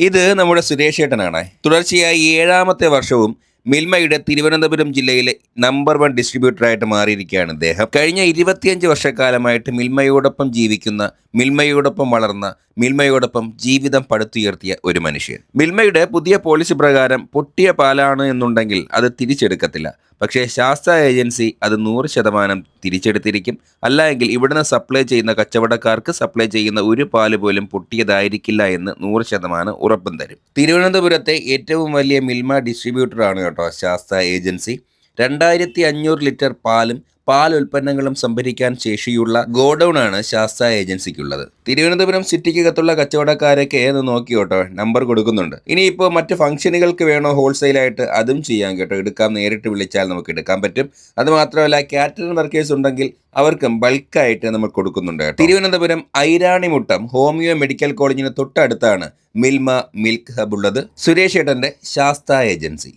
ഇത് നമ്മുടെ സുരേഷ് ഏട്ടനാണ്. തുടർച്ചയായി ഏഴാമത്തെ വർഷവും മിൽമയുടെ തിരുവനന്തപുരം ജില്ലയിലെ നമ്പർ വൺ ഡിസ്ട്രിബ്യൂട്ടറായിട്ട് മാറിയിരിക്കുകയാണ് ഇദ്ദേഹം. കഴിഞ്ഞ ഇരുപത്തിയഞ്ച് വർഷക്കാലമായിട്ട് മിൽമയോടൊപ്പം ജീവിക്കുന്ന മിൽമയോടൊപ്പം വളർന്ന മിൽമയോടൊപ്പം ജീവിതം പടുത്തുയർത്തിയ ഒരു മനുഷ്യൻ. മിൽമയുടെ പുതിയ പോളിസി പ്രകാരം പൊട്ടിയ പാലാണ് എന്നുണ്ടെങ്കിൽ അത് തിരിച്ചെടുക്കത്തില്ല. പക്ഷേ ശാസ്ത്ര ഏജൻസി അത് നൂറ് ശതമാനം തിരിച്ചെടുത്തിരിക്കും. അല്ല എങ്കിൽ ഇവിടുന്ന് സപ്ലൈ ചെയ്യുന്ന കച്ചവടക്കാർക്ക് സപ്ലൈ ചെയ്യുന്ന ഒരു പാൽ പോലും പൊട്ടിയതായിരിക്കില്ല എന്ന് നൂറ് ശതമാനം ഉറപ്പും തരും. തിരുവനന്തപുരത്തെ ഏറ്റവും വലിയ മിൽമ ഡിസ്ട്രിബ്യൂട്ടറാണ് കേട്ടോ. ശാസ്ത്ര ഏജൻസി. രണ്ടായിരത്തി അഞ്ഞൂറ് ലിറ്റർ പാലും പാൽ ഉൽപ്പന്നങ്ങളും സംഭരിക്കാൻ ശേഷിയുള്ള ഗോഡൌൺ ആണ് ശാസ്ത്ര ഏജൻസിക്കുള്ളത്. തിരുവനന്തപുരം സിറ്റിക്കകത്തുള്ള കച്ചവടക്കാരൊക്കെ ഏതെന്ന് നോക്കി കേട്ടോ. നമ്പർ കൊടുക്കുന്നുണ്ട്. ഇനിയിപ്പോൾ മറ്റ് ഫംഗ്ഷനുകൾക്ക് വേണോ ഹോൾസെയിലായിട്ട് അതും ചെയ്യാം കേട്ടോ. എടുക്കാം നേരിട്ട് വിളിച്ചാൽ നമുക്ക് എടുക്കാൻ പറ്റും. അതുമാത്രമല്ല കാറ്ററിംഗ് വർക്കേഴ്സ് ഉണ്ടെങ്കിൽ അവർക്കും ബൾക്കായിട്ട് നമ്മൾ കൊടുക്കുന്നുണ്ട്. തിരുവനന്തപുരം ഐരാണിമുട്ടം ഹോമിയോ മെഡിക്കൽ കോളേജിന് തൊട്ടടുത്താണ് മിൽമ മിൽക്ക് ഹബ് ഉള്ളത്. സുരേഷ് ഏട്ടന്റെ ശാസ്ത്ര ഏജൻസി.